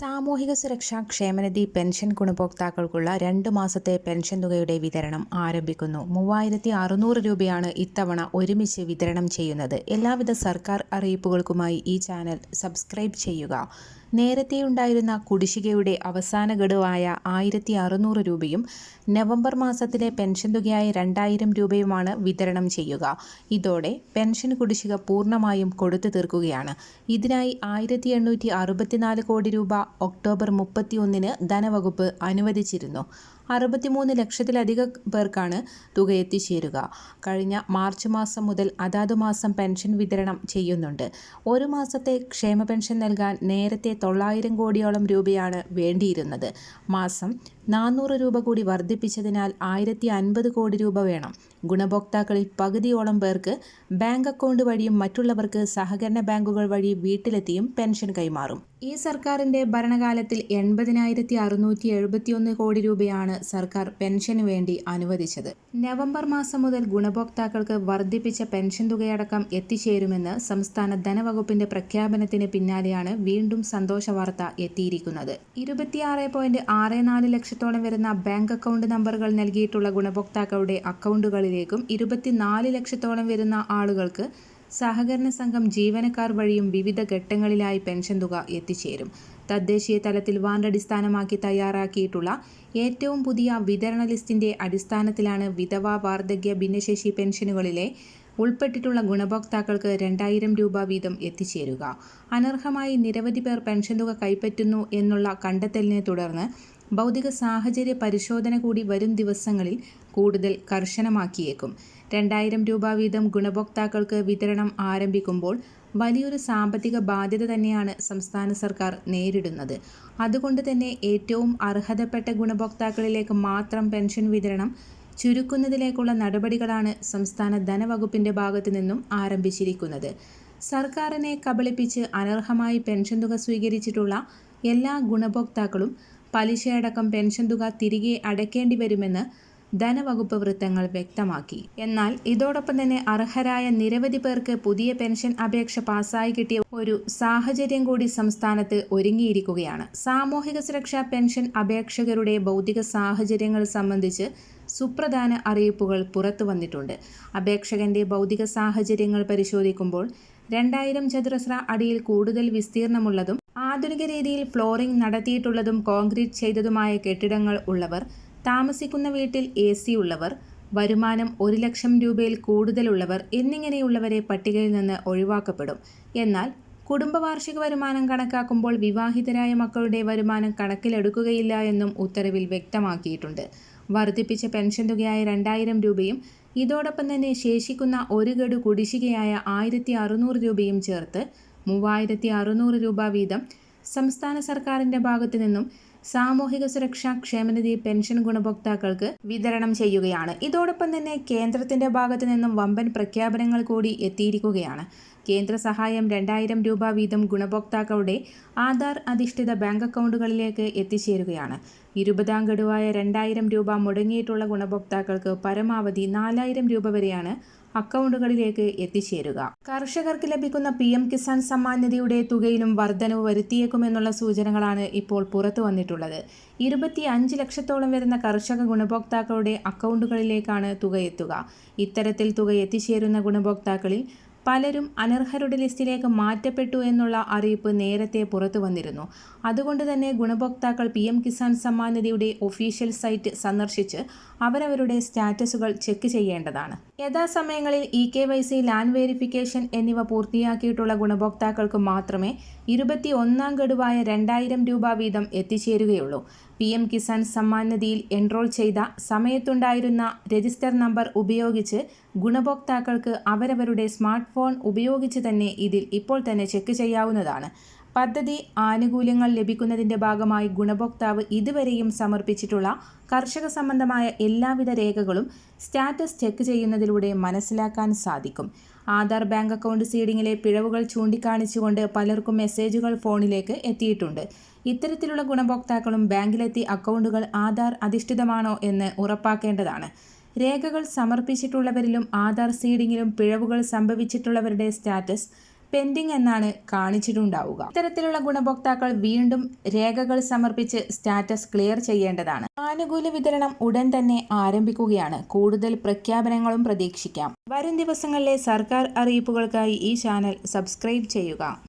സാമൂഹിക സുരക്ഷാ ക്ഷേമനിധി പെൻഷൻ ഗുണഭോക്താക്കൾക്കുള്ള രണ്ട് മാസത്തെ പെൻഷൻ തുകയുടെ വിതരണം ആരംഭിക്കുന്നു. മൂവായിരത്തി അറുന്നൂറ് രൂപയാണ് ഇത്തവണ ഒരുമിച്ച് വിതരണം ചെയ്യുന്നത്. എല്ലാവിധ സർക്കാർ അറിയിപ്പുകൾക്കുമായി ഈ ചാനൽ സബ്സ്ക്രൈബ് ചെയ്യുക. നേരത്തെയുണ്ടായിരുന്ന കുടിശ്ശികയുടെ അവസാന ഗഡുവായ ആയിരത്തി അറുന്നൂറ് രൂപയും നവംബർ മാസത്തിലെ പെൻഷൻ തുകയായ രണ്ടായിരം രൂപയുമാണ് വിതരണം ചെയ്യുക. ഇതോടെ പെൻഷൻ കുടിശ്ശിക പൂർണമായും കൊടുത്തു തീർക്കുകയാണ്. ഇതിനായി ആയിരത്തി എണ്ണൂറ്റി അറുപത്തിനാല് കോടി രൂപ ഒക്ടോബർ മുപ്പത്തിയൊന്നിന് ധനവകുപ്പ് അനുവദിച്ചിരുന്നു. അറുപത്തിമൂന്ന് ലക്ഷത്തിലധികം പേർക്കാണ് തുക എത്തിച്ചേരുക കഴിഞ്ഞ മാർച്ച് മാസം മുതൽ അതാതു മാസം പെൻഷൻ വിതരണം ചെയ്യുന്നുണ്ട്. ഒരു മാസത്തെ ക്ഷേമ പെൻഷൻ നൽകാൻ നേരത്തെ തൊള്ളായിരം കോടിയോളം രൂപയാണ് വേണ്ടിയിരുന്നത്. മാസം നാനൂറ് രൂപ കൂടി വർദ്ധിപ്പിച്ചതിനാൽ ആയിരത്തി അൻപത് കോടി രൂപ വേണം. ഗുണഭോക്താക്കളിൽ പകുതിയോളം പേർക്ക് ബാങ്ക് അക്കൗണ്ട് വഴിയും മറ്റുള്ളവർക്ക് സഹകരണ ബാങ്കുകൾ വഴി വീട്ടിലെത്തിയും പെൻഷൻ കൈമാറും. ഈ സർക്കാരിന്റെ ഭരണകാലത്തിൽ എൺപതിനായിരത്തി അറുന്നൂറ്റി എഴുപത്തിയൊന്ന് കോടി രൂപയാണ് സർക്കാർ പെൻഷന് വേണ്ടി അനുവദിച്ചത്. നവംബർ മാസം മുതൽ ഗുണഭോക്താക്കൾക്ക് വർദ്ധിപ്പിച്ച പെൻഷൻ തുകയടക്കം എത്തിച്ചേരുമെന്ന് സംസ്ഥാന ധനവകുപ്പിന്റെ പ്രഖ്യാപനത്തിന് പിന്നാലെയാണ് വീണ്ടും സന്തോഷ വാർത്ത എത്തിയിരിക്കുന്നത്. ഇരുപത്തിയാറ് പോയിന്റ് ആറ് നാല് ലക്ഷത്തോളം വരുന്ന ബാങ്ക് അക്കൗണ്ട് നമ്പറുകൾ നൽകിയിട്ടുള്ള ഗുണഭോക്താക്കളുടെ അക്കൗണ്ടുകളിലേക്കും ഇരുപത്തിനാല് ലക്ഷത്തോളം വരുന്ന ആളുകൾക്ക് സഹകരണ സംഘം ജീവനക്കാർ വഴിയും വിവിധ ഘട്ടങ്ങളിലായി പെൻഷൻ തുക എത്തിച്ചേരും. തദ്ദേശീയ തലത്തിൽ വാർഡടിസ്ഥാനമാക്കി തയ്യാറാക്കിയിട്ടുള്ള ഏറ്റവും പുതിയ വിതരണ ലിസ്റ്റിന്റെ അടിസ്ഥാനത്തിലാണ് വിധവാ വാർദ്ധക്യ ഭിന്നശേഷി പെൻഷനുകളിലെ ഉൾപ്പെട്ടിട്ടുള്ള ഗുണഭോക്താക്കൾക്ക് രണ്ടായിരം രൂപ വീതം എത്തിച്ചേരുക. അനർഹമായി നിരവധി പേർ പെൻഷൻ തുക കൈപ്പറ്റുന്നു എന്നുള്ള കണ്ടെത്തലിനെ തുടർന്ന് ഭൗതിക സാഹചര്യ പരിശോധന കൂടി വരും ദിവസങ്ങളിൽ കൂടുതൽ കർശനമാക്കിയേക്കും. രണ്ടായിരം രൂപ വീതം ഗുണഭോക്താക്കൾക്ക് വിതരണം ആരംഭിക്കുമ്പോൾ വലിയൊരു സാമ്പത്തിക ബാധ്യത തന്നെയാണ് സംസ്ഥാന സർക്കാർ നേരിടുന്നത്. അതുകൊണ്ട് തന്നെ ഏറ്റവും അർഹതപ്പെട്ട ഗുണഭോക്താക്കളിലേക്ക് മാത്രം പെൻഷൻ വിതരണം ചുരുക്കുന്നതിലേക്കുള്ള നടപടികളാണ് സംസ്ഥാന ധനവകുപ്പിന്റെ ഭാഗത്തു നിന്നും ആരംഭിച്ചിരിക്കുന്നത്. സർക്കാരിനെ കബളിപ്പിച്ച് അനർഹമായി പെൻഷൻ തുക സ്വീകരിച്ചിട്ടുള്ള എല്ലാ ഗുണഭോക്താക്കളും പലിശയടക്കം പെൻഷൻ തുക തിരികെ അടയ്ക്കേണ്ടി വരുമെന്ന് ധനവകുപ്പ് വൃത്തങ്ങൾ വ്യക്തമാക്കി. എന്നാൽ ഇതോടൊപ്പം തന്നെ അർഹരായ നിരവധി പേർക്ക് പുതിയ പെൻഷൻ അപേക്ഷ പാസ്സായി കിട്ടിയ ഒരു സാഹചര്യം കൂടി സംസ്ഥാനത്ത് ഒരുങ്ങിയിരിക്കുകയാണ്. സാമൂഹിക സുരക്ഷാ പെൻഷൻ അപേക്ഷകരുടെ ഭൗതിക സാഹചര്യങ്ങൾ സംബന്ധിച്ച് സുപ്രധാന അറിയിപ്പുകൾ പുറത്തു വന്നിട്ടുണ്ട്. അപേക്ഷകന്റെ ഭൗതിക സാഹചര്യങ്ങൾ പരിശോധിക്കുമ്പോൾ രണ്ടായിരം ചതുരശ്ര അടിയിൽ കൂടുതൽ വിസ്തീർണമുള്ളതും ആധുനിക രീതിയിൽ ഫ്ലോറിംഗ് നടത്തിയിട്ടുള്ളതും കോൺക്രീറ്റ് ചെയ്തതുമായ കെട്ടിടങ്ങൾ ഉള്ളവർ താമസിക്കുന്ന വീട്ടിൽ എ സി ഉള്ളവർ വരുമാനം ഒരു ലക്ഷം രൂപയിൽ കൂടുതലുള്ളവർ എന്നിങ്ങനെയുള്ളവരെ പട്ടികയിൽ നിന്ന് ഒഴിവാക്കപ്പെടും. എന്നാൽ കുടുംബവാർഷിക വരുമാനം കണക്കാക്കുമ്പോൾ വിവാഹിതരായ മക്കളുടെ വരുമാനം കണക്കിലെടുക്കുകയില്ല എന്നും ഉത്തരവിൽ വ്യക്തമാക്കിയിട്ടുണ്ട്. വർദ്ധിപ്പിച്ച പെൻഷൻ തുകയായ രണ്ടായിരം രൂപയും ഇതോടൊപ്പം തന്നെ ശേഷിക്കുന്ന ഒരു ഗഡു കുടിശ്ശികയായ ആയിരത്തി അറുന്നൂറ് രൂപയും ചേർത്ത് മൂവായിരത്തി അറുന്നൂറ് രൂപ വീതം സംസ്ഥാന സർക്കാരിന്റെ ഭാഗത്തു നിന്നും സാമൂഹിക സുരക്ഷാ ക്ഷേമനിധി പെൻഷൻ ഗുണഭോക്താക്കൾക്ക് വിതരണം ചെയ്യുകയാണ്. ഇതോടൊപ്പം തന്നെ കേന്ദ്രത്തിന്റെ ഭാഗത്തു നിന്നും വമ്പൻ പ്രഖ്യാപനങ്ങൾ കൂടി എത്തിയിരിക്കുകയാണ്. കേന്ദ്ര സഹായം രണ്ടായിരം രൂപ വീതം ഗുണഭോക്താക്കളുടെ ആധാർ അധിഷ്ഠിത ബാങ്ക് അക്കൗണ്ടുകളിലേക്ക് എത്തിച്ചേരുകയാണ്. ഇരുപതാം ഗഡുവായ രണ്ടായിരം രൂപ മുടങ്ങിയിട്ടുള്ള ഗുണഭോക്താക്കൾക്ക് പരമാവധി നാലായിരം രൂപ വരെയാണ് അക്കൗണ്ടുകളിലേക്ക് എത്തിച്ചേരുക. കർഷകർക്ക് ലഭിക്കുന്ന പി എം കിസാൻ സമ്മാൻ നിധിയുടെ തുകയിലും വർധനവ് വരുത്തിയേക്കുമെന്നുള്ള സൂചനകളാണ് ഇപ്പോൾ പുറത്തു വന്നിട്ടുള്ളത് ഇരുപത്തി അഞ്ച് ലക്ഷത്തോളം വരുന്ന കർഷക ഗുണഭോക്താക്കളുടെ അക്കൗണ്ടുകളിലേക്കാണ് തുക എത്തുക ഇത്തരത്തിൽ തുക എത്തിച്ചേരുന്ന ഗുണഭോക്താക്കളിൽ പലരും അനർഹരുടെ ലിസ്റ്റിലേക്ക് മാറ്റപ്പെട്ടു എന്നുള്ള അറിയിപ്പ് നേരത്തെ പുറത്തു വന്നിരുന്നു. അതുകൊണ്ട് തന്നെ ഗുണഭോക്താക്കൾ പി എം കിസാൻ സമ്മാൻ നിധിയുടെ ഒഫീഷ്യൽ സൈറ്റ് സന്ദർശിച്ച് അവരവരുടെ സ്റ്റാറ്റസുകൾ ചെക്ക് ചെയ്യേണ്ടതാണ്. യഥാസമയങ്ങളിൽ E K Y C land verification എന്നിവ പൂർത്തിയാക്കിയിട്ടുള്ള ഗുണഭോക്താക്കൾക്ക് മാത്രമേ ഇരുപത്തി ഒന്നാം ഗഡുവായ രണ്ടായിരം രൂപ വീതം എത്തിച്ചേരുകയുള്ളൂ. പി എം കിസാൻ സമ്മാൻ നിധിയിൽ എൻറോൾ ചെയ്ത സമയത്തുണ്ടായിരുന്ന രജിസ്റ്റർ നമ്പർ ഉപയോഗിച്ച് ഗുണഭോക്താക്കൾക്ക് അവരവരുടെ സ്മാർട്ട് ഫോൺ ഉപയോഗിച്ച് തന്നെ ഇതിൽ ഇപ്പോൾ തന്നെ ചെക്ക് ചെയ്യാവുന്നതാണ്. പദ്ധതി ആനുകൂല്യങ്ങൾ ലഭിക്കുന്നതിന്റെ ഭാഗമായി ഗുണഭോക്താവ് ഇതുവരെയും സമർപ്പിച്ചിട്ടുള്ള കർഷക സംബന്ധമായ എല്ലാവിധ രേഖകളും സ്റ്റാറ്റസ് ചെക്ക് ചെയ്യുന്നതിലൂടെ മനസ്സിലാക്കാൻ സാധിക്കും. ആധാർ ബാങ്ക് അക്കൗണ്ട് സീഡിങ്ങിലെ പിഴവുകൾ ചൂണ്ടിക്കാണിച്ചുകൊണ്ട് പലർക്കും മെസ്സേജുകൾ ഫോണിലേക്ക് എത്തിയിട്ടുണ്ട്. ഇത്തരത്തിലുള്ള ഗുണഭോക്താക്കളും ബാങ്കിലെത്തി അക്കൗണ്ടുകൾ ആധാർ അധിഷ്ഠിതമാണോ എന്ന് ഉറപ്പാക്കേണ്ടതാണ്. രേഖകൾ സമർപ്പിച്ചിട്ടുള്ളവരിലും ആധാർ സീഡിങ്ങിലും പിഴവുകൾ സംഭവിച്ചിട്ടുള്ളവരുടെ സ്റ്റാറ്റസ് പെൻഡിംഗ് എന്നാണ് കാണിച്ചിട്ടുണ്ടാവുക. ഇത്തരത്തിലുള്ള ഗുണഭോക്താക്കൾ വീണ്ടും രേഖകൾ സമർപ്പിച്ച് സ്റ്റാറ്റസ് ക്ലിയർ ചെയ്യേണ്ടതാണ്. ആനുകൂല്യ വിതരണം ഉടൻ തന്നെ ആരംഭിക്കുകയാണ്. കൂടുതൽ പ്രഖ്യാപനങ്ങളും പ്രതീക്ഷിക്കാം. വരും ദിവസങ്ങളിലെ സർക്കാർ അറിയിപ്പുകൾക്കായി ഈ ചാനൽ സബ്സ്ക്രൈബ് ചെയ്യുക.